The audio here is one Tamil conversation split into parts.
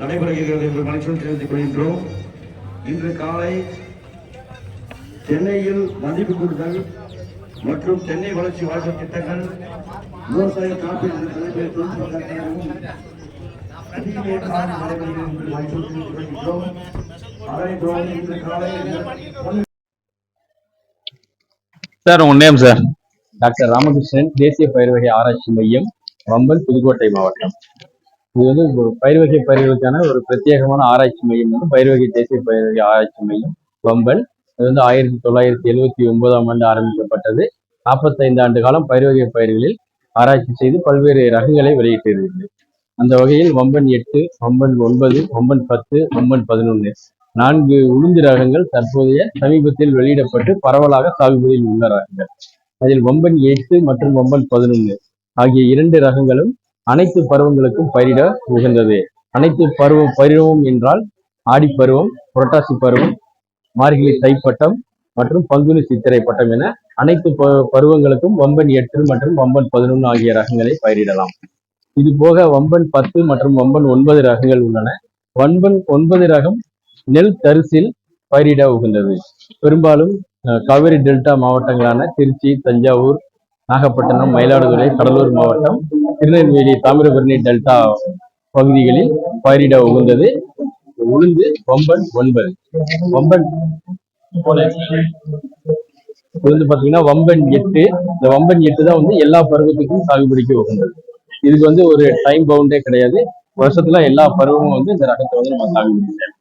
நடைபெறுகிறது என்று மனுஷன் தெரிவித்துக் கொள்கின்றோம். இன்று காலை சென்னையில் மதிப்பு கூடுதல் மற்றும் சென்னை வளர்ச்சி வாழ்க்கை திட்டங்கள் விவசாய காப்பீடு சார் உங்க நேம் சார்? டாக்டர் ராமகிருஷ்ணன் தேசிய பயிர் வகை ஆராய்ச்சி மையம் வம்பன் புதுக்கோட்டை மாவட்டம். இது வந்து ஒரு பயிர் வகை பயிர்களுக்கான ஒரு பிரத்யேகமான ஆராய்ச்சி மையம் வந்து பயிர் வகை தேசிய பயிர் வகை ஆராய்ச்சி மையம் வம்பல். இது வந்து ஆயிரத்தி தொள்ளாயிரத்தி எழுவத்தி ஒன்பதாம் ஆண்டு ஆரம்பிக்கப்பட்டது. நாற்பத்தைந்து ஆண்டு காலம் பயிர் வகை பயிர்களில் ஆராய்ச்சி செய்து பல்வேறு ரகங்களை வெளியிட்டிருக்கிறது. அந்த வகையில் வம்பன் எட்டு வம்பன் ஒன்பது வம்பன் பத்து வம்பன் பதினொன்று நான்கு உளுந்து ரகங்கள் தற்போதைய சமீபத்தில் வெளியிடப்பட்டு பரவலாக சாகுபடியில் உள்ள ரகங்கள் அதில் வம்பன் எட்டு மற்றும் வம்பன் பதினொன்று ஆகிய இரண்டு ரகங்களும் அனைத்து பருவங்களுக்கும் பயிரிட உகந்தது அனைத்து பருவம் பருவம் என்றால் ஆடிப்பருவம் புரட்டாசி பருவம் மார்கழி தைப்பட்டம் மற்றும் பங்குனி சித்திரை பட்டம் என அனைத்து ப- பருவங்களுக்கும் வம்பன் எட்டு மற்றும் வம்பன் பதினொன்று ஆகிய ரகங்களை பயிரிடலாம். இது போக வம்பன் பத்து மற்றும் வம்பன் ஒன்பது ரகங்கள் உள்ளன. வம்பன் ஒன்பது ரகம் நெல் தரிசில் பயிரிட உகந்தது. பெரும்பாலும் காவிரி டெல்டா மாவட்டங்களான திருச்சி தஞ்சாவூர் நாகப்பட்டினம் மயிலாடுதுறை கடலூர் மாவட்டம் திருநெல்வேலி தாமிரபரணி டெல்டா பகுதிகளில் பயிரிட உகந்தது. உளுந்து வம்பன் ஒன்பது. வம்பன் இது வந்து பாத்தீங்கன்னா வம்பன் எட்டு. இந்த வம்பன் எட்டு தான் வந்து எல்லா பருவத்துக்கும் சாகுபடிக்கு உகந்தது. இதுக்கு வந்து ஒரு டைம் பவுண்டே கிடையாது. வருஷத்துல எல்லா பருவமும் வந்து இந்த ரகத்தை வந்து நம்ம சாகுபடி செய்யலாம்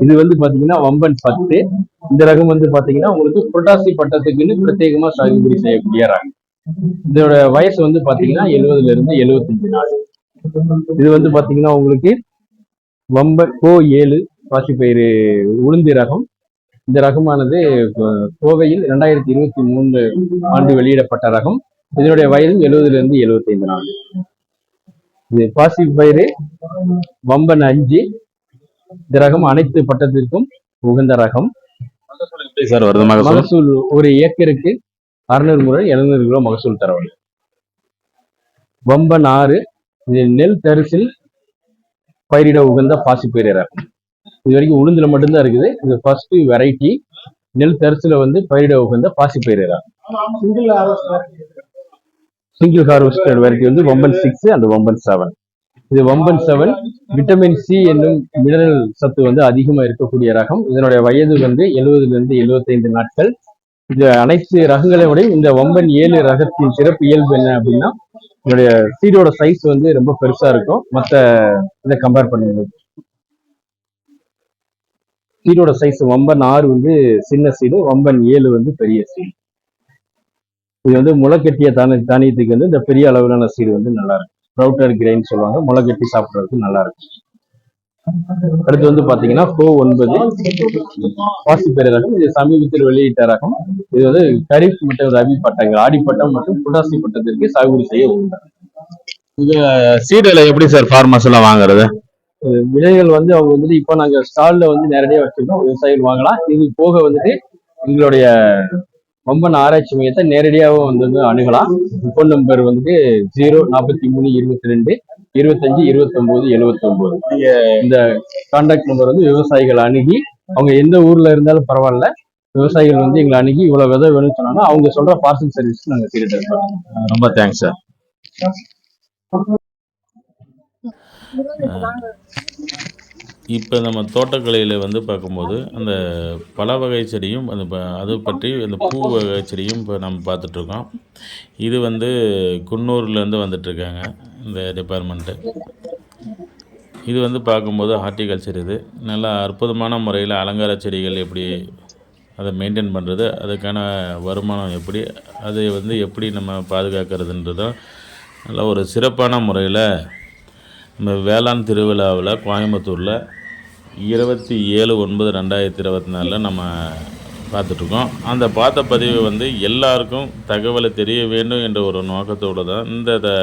இது வந்து பாத்தீங்கன்னா வம்பன் பத்து. இந்த ரகம் வந்து பாத்தீங்கன்னா உங்களுக்கு புரட்டாசி பட்டத்துக்குன்னு பிரத்யேகமா சாகுபடி செய்யக்கூடிய ரகம். இதோட வயசு வந்து பாத்தீங்கன்னா எழுபதுல இருந்து எழுபத்தஞ்சு நாள். இது வந்து பாத்தீங்கன்னா உங்களுக்கு வம்பன் கோ ஏழு பாசிப்பயிறு உளுந்து ரகம். இந்த ரகமானது கோவையில் இரண்டாயிரத்தி இருபத்தி மூணு ஆண்டு வெளியிடப்பட்ட ரகம். இதனுடைய வயது எழுபதுல இருந்து எழுபத்தைந்து நாள். இது பாசிப்பயிறு வம்பன் அஞ்சு. இந்த ரகம் அனைத்து பட்டத்திற்கும் உகந்த ரகம். மகசூல் ஒரு ஏக்கருக்கு அறுநூறு முதல் எழுநூறு கிலோ மகசூல் தரவழி வம்பன் ஆறு இது நெல் தரிசில் பயிரிட உகந்த பாசிப்பயிறு ரகம் இது வரைக்கும் உளுந்துல மட்டும்தான் இருக்குது. இது ஃபர்ஸ்ட் வெரைட்டி நெல் தரிசில வந்து பயிரிட உகந்த பாசிப்பயிறு ரகம் சிங்கிள் ஹார்வெஸ்டட் வெரைட்டி வந்து Vamban six and Vamban seven இது வம்பன் செவன் விட்டமின் சி என்னும் மினரல் சத்து வந்து அதிகமா இருக்கக்கூடிய ரகம். இதனுடைய வயது வந்து எழுபதுல இருந்து எழுபத்தைந்து நாட்கள். இந்த அனைத்து ரகங்களை விட இந்த ஒம்பன் ஏழு ரகத்தின் சிறப்பு இயல்பு என்ன அப்படின்னா என்னுடைய சீடோட சைஸ் வந்து ரொம்ப பெருசா இருக்கும். மற்ற இதை கம்பேர் பண்ணும்போது சீடோட சைஸ் ஒம்பன் ஆறு வந்து சின்ன சீடு ஒம்பன் ஏழு வந்து பெரிய சீடு. இது வந்து முளைக்கட்டிய தானிய தானியத்துக்கு வந்து இந்த பெரிய அளவிலான சீடு வந்து நல்லா இருக்கும். ப்ரௌட்டர் கிரெயின் சொல்லுவாங்க. முளைக்கட்டி சாப்பிட்றதுக்கு நல்லா இருக்கும். அடுத்து வந்து பாத்தீங்கன்னா கோ ஒன்பது. பாசிப்பயிறு ரகம் இது சமீபத்தில் வெளியிட்ட ரகம் இது வந்து கரீப் மற்றும் ரவி பட்டங்கள். ஆடிப்பட்டம் மற்றும் புட்டாசி பட்டத்திற்கு சாகுபடி செய்ய உண்டு சீடுல எப்படி சார் ஃபார்மர்ஸ் எல்லாம் வாங்குறது? விலைகள் வந்து அவங்க வந்துட்டு இப்போ நாங்க ஸ்டால்ல வந்து நேரடியாக வச்சிருக்கோம். விவசாயிகள் வாங்கலாம். இது போக வந்துட்டு எங்களுடைய வம்பன் ஆராய்ச்சி மையத்தை நேரடியாகவும் வந்து வந்து அணுகலாம். ஃபோன் நம்பர் வந்துட்டு ஜீரோ நாற்பத்தி மூணு இருபத்தி ரெண்டு. இருபத்தஞ்சு இருபத்தொம்போது எழுவத்தொம்போது. இந்த கான்டாக்ட் நம்பர் வந்து விவசாயிகள் அணுகி அவங்க எந்த ஊர்ல இருந்தாலும் பரவாயில்ல விவசாயிகள் வந்து எங்களை அணுகி இவ்வளவு விதை வேணும்னு சொன்னாங்கன்னா அவங்க சொல்ற பார்சல் சர்வீஸ் நாங்க தருவோம் ரொம்ப தேங்க்ஸ் சார் இப்போ நம்ம தோட்டக்கலையில் வந்து பார்க்கும்போது அந்த பல வகை செடியும் அந்த ப- அது பற்றி அந்த பூ வகை செடியும் இப்போ நம்ம பார்த்துட்ருக்கோம் இது வந்து குன்னூர்லேருந்து வந்துட்டுருக்காங்க இந்த டிபார்ட்மெண்ட்டு இது வந்து பார்க்கும்போது ஹார்டிகல்ச்சர் இது. நல்லா அற்புதமான முறையில் அலங்கார செடிகள் எப்படி அதை மெயின்டைன் பண்ணுறது அதுக்கான வருமானம் எப்படி அதை வந்து எப்படி நம்ம பாதுகாக்கிறதுன்றதும் நல்ல ஒரு சிறப்பான முறையில் நம்ம வேளாண் திருவிழாவில் கோயம்புத்தூரில் இருபத்தி ஏழு ஒன்பது ரெண்டாயிரத்தி இருபத்தி நாலில் நம்ம பார்த்துட்ருக்கோம். அந்த பார்த்த பதிவு வந்து எல்லாருக்கும் தகவலை தெரிய வேண்டும் என்ற ஒரு நோக்கத்தோடு தான் இந்த த-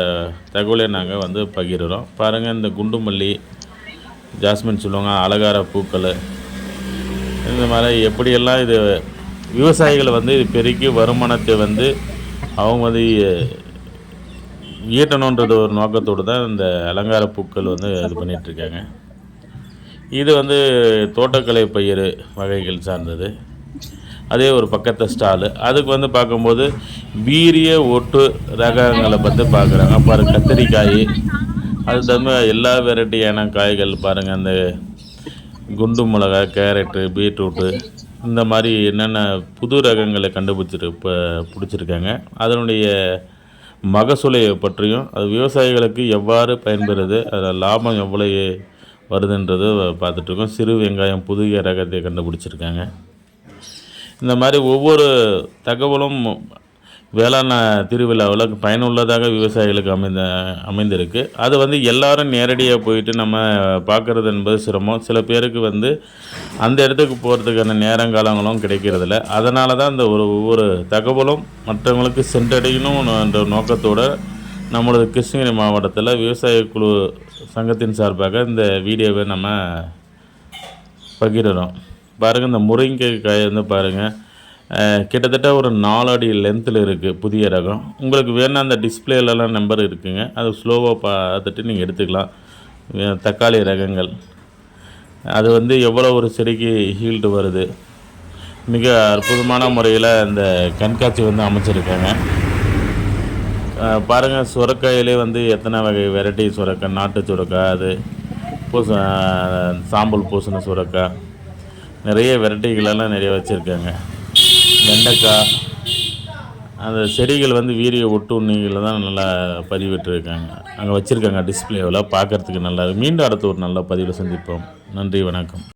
தகவலை நாங்கள் வந்து பகிர்றோம். பாருங்கள் இந்த குண்டுமல்லி ஜாஸ்மின் சொல்லுவாங்க அலங்கார பூக்கள் இந்த மாதிரி எப்படியெல்லாம் இது விவசாயிகள் வந்து இது பெருக்கி வருமானத்தை வந்து அவங்க வந்து ஈட்டணுன்றது ஒரு நோக்கத்தோடு தான் இந்த அலங்கார பூக்கள் வந்து இது பண்ணிகிட்ருக்காங்க இது வந்து தோட்டக்கலை பயிர் வகைகள் சார்ந்தது. அதே ஒரு பக்கத்து ஸ்டாலு அதுக்கு வந்து பார்க்கும்போது வீரிய ஒட்டு ரகங்களை பற்றி பார்க்குறாங்க பாருங்க கத்திரிக்காய் அது தவிர எல்லா வெரைட்டியான காய்கள் பாருங்கள் அந்த குண்டு மிளகா கேரட்டு பீட்ரூட்டு இந்த மாதிரி என்னென்ன புது ரகங்களை கண்டுபிடிச்சிரு இப்போ பிடிச்சிருக்காங்க. அதனுடைய மகசூலை பற்றியும் அது விவசாயிகளுக்கு எவ்வாறு பயன்பெறுது அதில் லாபம் எவ்வளோ வருதுன்றது பார்த்துட்ருக்கோம் சிறு வெங்காயம் புதிய ரகத்தை கண்டுபிடிச்சிருக்காங்க. இந்த மாதிரி ஒவ்வொரு தகவலும் வேளாண் திருவிழாவில் பயனுள்ளதாக விவசாயிகளுக்கு அமைந்த அமைந்திருக்கு. அது வந்து எல்லாரும் நேரடியாக போயிட்டு நம்ம பார்க்குறது என்பது சிரமம். சில பேருக்கு வந்து அந்த இடத்துக்கு போகிறதுக்கான நேரங்காலங்களும் கிடைக்கிறதில்ல. அதனால தான் இந்த ஒரு ஒவ்வொரு தகவலும் மற்றவங்களுக்கு சென்றடையணும் என்ற நோக்கத்தோடு நம்மளது கிருஷ்ணகிரி மாவட்டத்தில் விவசாய குழு சங்கத்தின் சார்பாக இந்த வீடியோவை நம்ம பகிர்கிறோம் பாருங்கள் இந்த முருங்கைக்காய் வந்து பாருங்கள் கிட்டத்தட்ட ஒரு நாலு அடி லென்த்தில் இருக்குது புதிய ரகம். உங்களுக்கு வேணால் அந்த டிஸ்பிளேலலாம் நம்பர் இருக்குங்க. அது ஸ்லோவாக பார்த்துட்டு நீங்கள் எடுத்துக்கலாம். தக்காளி ரகங்கள். அது வந்து எவ்வளோ ஒரு செடிக்கு ஹீல்டு வருது. மிக அற்புதமான முறையில் இந்த கண்காட்சி வந்து அமைச்சிருக்காங்க. பாருங்கள் சுரக்காயிலே வந்து எத்தனை வகை வெரைட்டி சுரக்காய் நாட்டு சுரக்காய் அது பூச சாம்பல் பூசின சுரக்காய் நிறைய வெரைட்டிகளெல்லாம் நிறைய வச்சுருக்காங்க. வெண்டைக்காய் அந்த செடிகள் வந்து வீரிய ஒட்டுண்ணிகளை தான் நல்லா பதிவிட்டுருக்காங்க. அங்கே வச்சுருக்காங்க டிஸ்பிளேவில் பார்க்குறதுக்கு நல்லா மீண்டும் அடுத்த ஒரு நல்ல பதிவில் சந்திப்போம். நன்றி வணக்கம்.